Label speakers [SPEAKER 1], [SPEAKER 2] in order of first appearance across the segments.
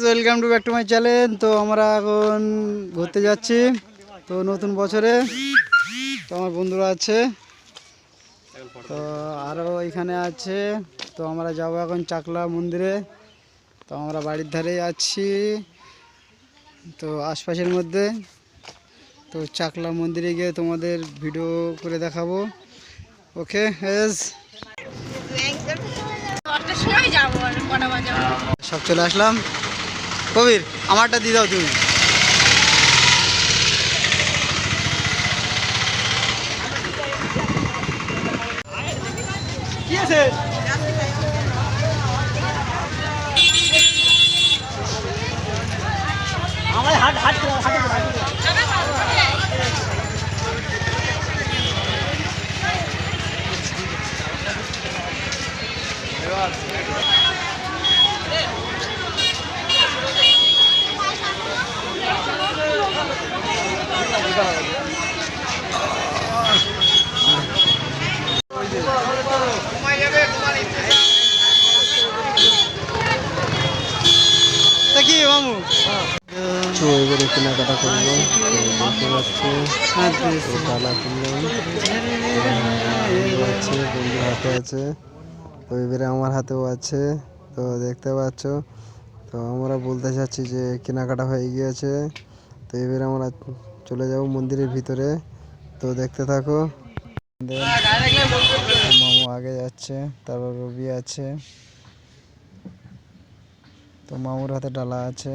[SPEAKER 1] Welcome to back to my channel তো আমরা এখন ঘুরতে যাচ্ছি তো নতুন বছরে তো আমার বন্ধুরা আছে। তো আরও এখানে আছে তো আমরা যাব এখন চাকলা মন্দিরে। তো আমরা বাড়ির ধারেই আছি তো আশপাশের মধ্যে। তো চাকলা মন্দিরে গিয়ে তোমাদের ভিডিও করে দেখাবো। ওকে এস সব চলে আসলাম। কবির আমারটা দিয়ে দাও তুমি। কি আছে? আমার হাট হাট হাট তা কি মামু
[SPEAKER 2] তো এবারে কেনাকাটা করব দেখতে পাচ্ছি। কিনলাম। আছে, বন্ধুর হাতে আছে। তো এবারে আমার হাতেও আছে। তো দেখতে পাচ্ছ, তো আমরা বলতে চাচ্ছি যে কেনাকাটা হয়ে গিয়েছে। তো এবারে আমরা চলে যাব মন্দিরের ভিতরে। তো দেখতে থাকো। মামু আগে যাচ্ছে, তারপর রবি আছে। তো মামুর হাতে ডালা আছে।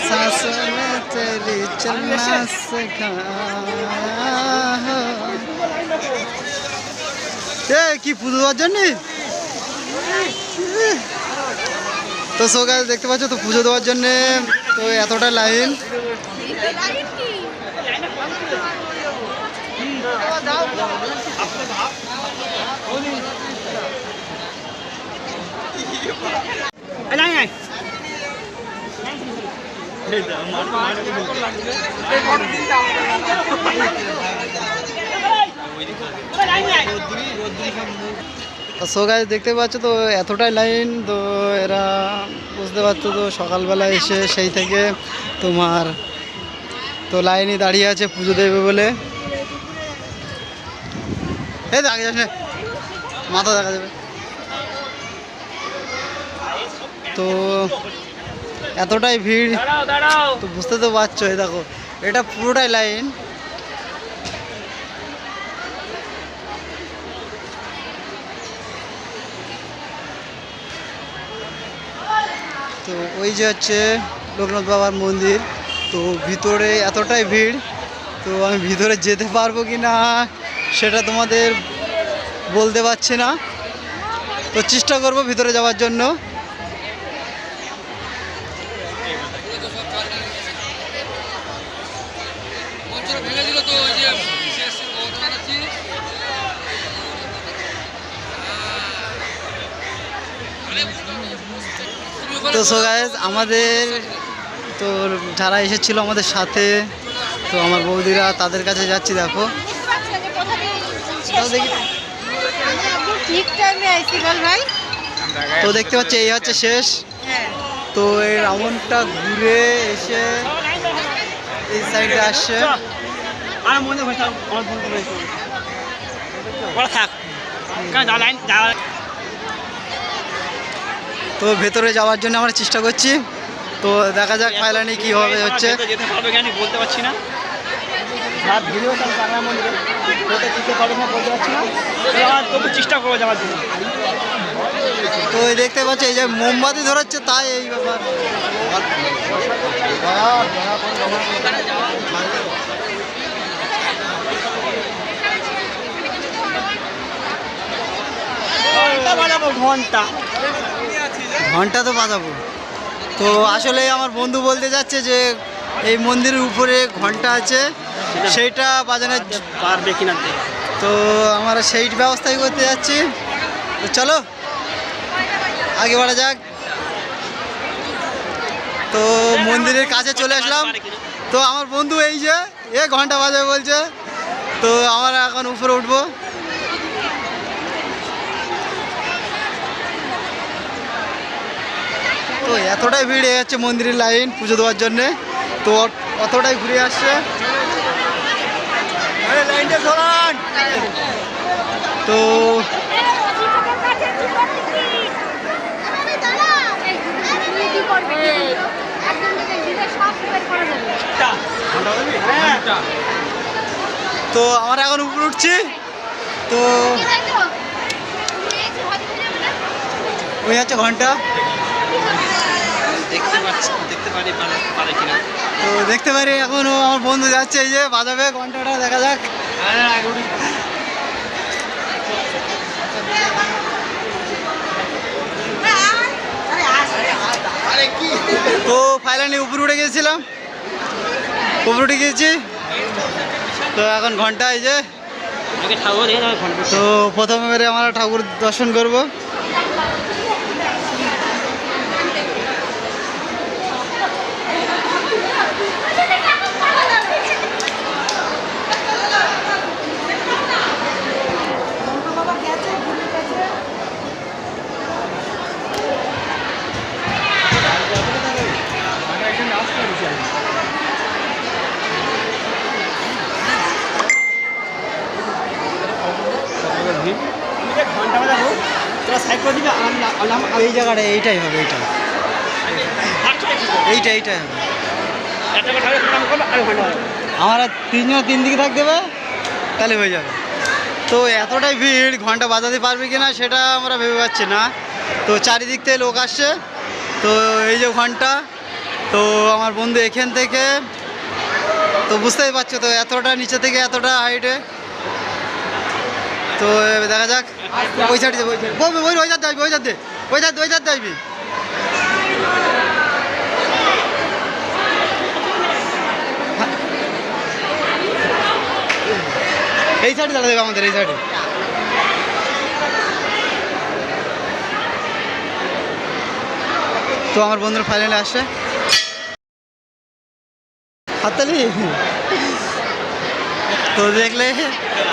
[SPEAKER 1] सांसों में तेरी चलना सिखा এ কি পুজো দেওয়ার জন্য তো সকাল দেখতে পাচ্ছ তো পুজো দেওয়ার জন্য তো এতটা লাইন তো সো দেখতে পাচ্ছ তো, এতটাই লাইন তো এরা বুঝতে পারছ তো, সকালবেলা এসে সেই থেকে তোমার তো লাইনে দাঁড়িয়ে আছে পুজো দেবে বলে। এই আগে মাথা দেখা যাবে। তো এতটাই ভিড় তো বুঝতে তো পারছ এই দেখো এটা পুরোটাই লাইন। তো ওই যে হচ্ছে লোকনাথ বাবার মন্দির তো ভিতরে এতটাই ভিড় তো আমি ভিতরে যেতে পারব কি না সেটা তোমাদের বলতে পারছি না। তো চেষ্টা করব ভিতরে যাওয়ার জন্য। তো সো গাইজ আমাদের তো যারা এসেছিল আমাদের সাথে, তো আমার বৌদিরা তাদের কাছে যাচ্ছি, দেখো। তো দেখতে পাচ্ছি, এই হচ্ছে শেষ। তো এই রাউন্ডটা ঘুরে এসে এই সাইডে আসছে।
[SPEAKER 3] থাক।
[SPEAKER 1] তো ভেতরে যাওয়ার জন্য আমরা চেষ্টা করছি। তো দেখা যাক ফাইলানি কী হবে হচ্ছে।
[SPEAKER 3] যেতে পারবে কিনা বলতে পারছি না। রাত ভিডিও চাল কাঁকড়া মন্দিরে ভেতরে যেতে পারবে না বলতে পারছি না। তবে আমার তবু চেষ্টা করব যাওয়ার জন্য।
[SPEAKER 1] তো এই দেখতে পাচ্ছি এই যে মোমবাতি ধরাচ্ছে তাই এই ব্যাপার।
[SPEAKER 3] ঘণ্টা।
[SPEAKER 1] ঘণ্টা তো বাজাবো। তো আসলে আমার বন্ধু বলতে যাচ্ছে যে এই মন্দিরের উপরে ঘণ্টা আছে সেইটা বাজানোর জ-
[SPEAKER 3] পারবে কিনা
[SPEAKER 1] তো আমরা সেই ব্যবস্থাই করতে যাচ্ছি। তো চলো আগে বাড়া যাক। তো মন্দিরের কাছে চলে আসলাম। তো আমার বন্ধু এই যে এ ঘণ্টা বাজাবে বলছে। তো আমরা এখন উপরে উঠবো। তো এতটাই ভিড় হয়ে যাচ্ছে মন্দিরের লাইন পুজো দেওয়ার জন্যে। তো অতটাই ঘুরে আসছে। তো তো আমরা এখন উপরে উঠছি। তো ওই হচ্ছে ঘণ্টা।
[SPEAKER 3] দেখতে পাচ্ছি দেখতে পারি পারে পারে কিনা।
[SPEAKER 1] তো দেখতে পারি এখনও আমার বন্ধু যাচ্ছে এই যে বাজাবে ঘন্টাটা দেখা যাক। তো ফাইনালি উপরে উঠে গিয়েছিলাম। উপরে উঠে গিয়েছি। তো এখন ঘণ্টা এই যে। তো প্রথমে বেরে আমরা ঠাকুর দর্শন করব
[SPEAKER 3] আমি যে ঘণ্টা বাজাবো তোরা সাইড করে দিবি আমার না- আমার নাম-
[SPEAKER 1] এই জায়গাটা এইটাই হবে এইটা।
[SPEAKER 3] ফার্স্ট দেখি তো।
[SPEAKER 1] এইটা এইটাই হবে আমরা তিনজন তিন দিকে থাকতে হবে তাহলে হয়ে যাবে। তো এতটাই ভিড় ঘণ্টা বাজাতে পারবে কি না সেটা আমরা ভেবে পাচ্ছি না। তো চারিদিক থেকে লোক আসছে। তো এই যে ঘণ্টা তো আমার বন্ধু এখান থেকে তো বুঝতেই পারছ তো এতটা নিচে থেকে এতটা হাইটে তো দেখা যাক। ওই সাইডে যাবে ওই সাইড ওই ওই যাতে আসবি, ওই যাতে ওই যাতে ওই যাতে আসবি। এই সাইডে দাঁড়া দেবে আমাদের, এই সাইডে তো আমার বন্ধুরা ফাইনালে আসছে। হাততালি? তো দেখলে,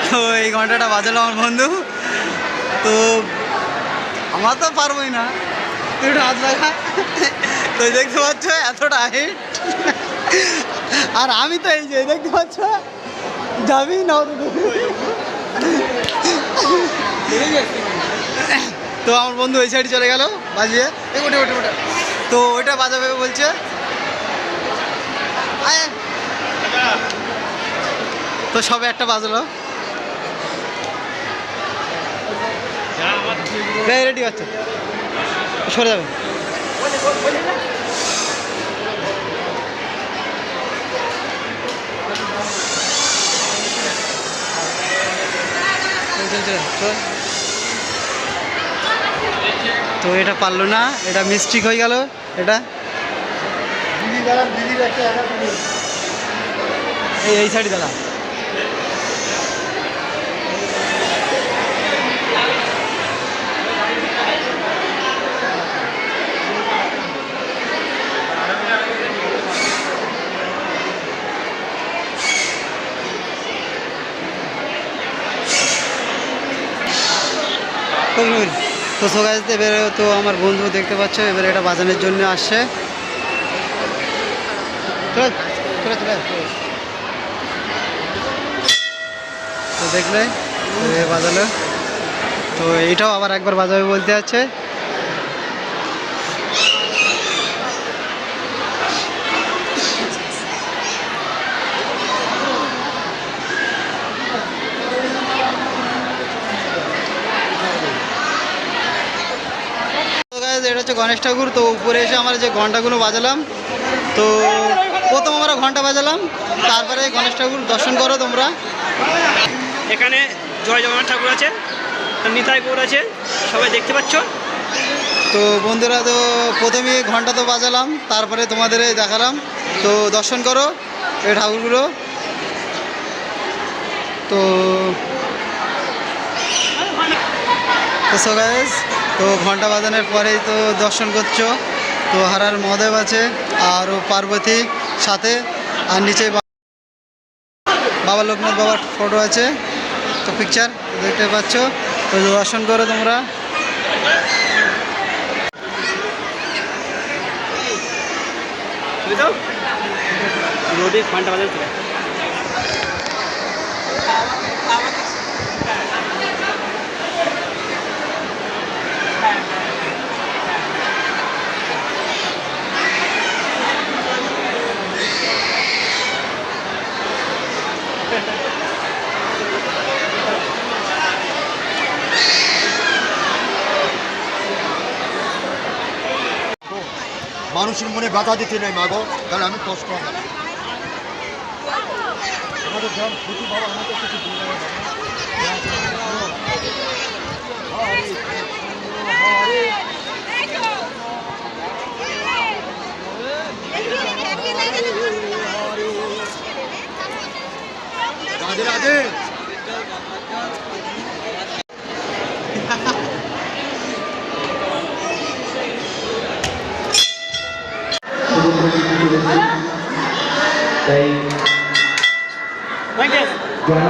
[SPEAKER 1] তো এই ঘন্টাটা বাজালো আমার বন্ধু। তো আমার তো পারবোই না। তুই হাত লাগা। তো দেখতে পাচ্ছ এতটা হাইট আর আমি তো এই যে দেখতে পাচ্ছ, যাবি না তো আমার বন্ধু ওই সাইডে চলে গেল, বাজিয়ে। ওটে ওটে ওটে তো ওইটা বাজাবে বলছে। আয়। তো সবে একটা বাজলো। রেডি হচ্ছে সরে যাবে। তো এটা পারল না, এটা মিস্টেক হয়ে গেল, এটা। এই সাইডে দাঁড়া। কবির তো সোগাইতে এবারে তো আমার বন্ধু দেখতে পাচ্ছ, এবারে এটা বাজানোর জন্য আসছে। তো দেখলে বাজালো তো এইটাও আবার একবার বাজাবে বলতে যাচ্ছে হচ্ছে গণেশ ঠাকুর। তো উপরে এসে আমরা যে ঘন্টাগুলো বাজালাম তো প্রথম আমরা ঘণ্টা বাজালাম তারপরে গণেশ ঠাকুর দর্শন করো তোমরা।
[SPEAKER 3] এখানে জয় জগন্নাথ ঠাকুর আছে নিতাই গৌর আছে সবাই দেখতে পাচ্ছ।
[SPEAKER 1] তো বন্ধুরা তো প্রথমে ঘণ্টা তো বাজালাম তারপরে তোমাদের দেখালাম। তো দর্শন করো এই ঠাকুরগুলো। তো তো so guys, তো ঘণ্টা বাজানোর পরেই তো দর্শন করছ। তো হারার মহাদেব আছে আর পার্বতী সাথে, আর নিচে বাবা লোকনাথ বাবার ফটো আছে। তো পিকচার দেখতে পাচ্ছ। তো দর্শন করো তোমরা।
[SPEAKER 3] রোদে ঘণ্টা বাজাতে।
[SPEAKER 4] মানুষের মনে বাধা দিতে নাই মাগো তাহলে আমি কষ্ট হবে। আমাদের যখন খুশি বাবা আমাদের কিছু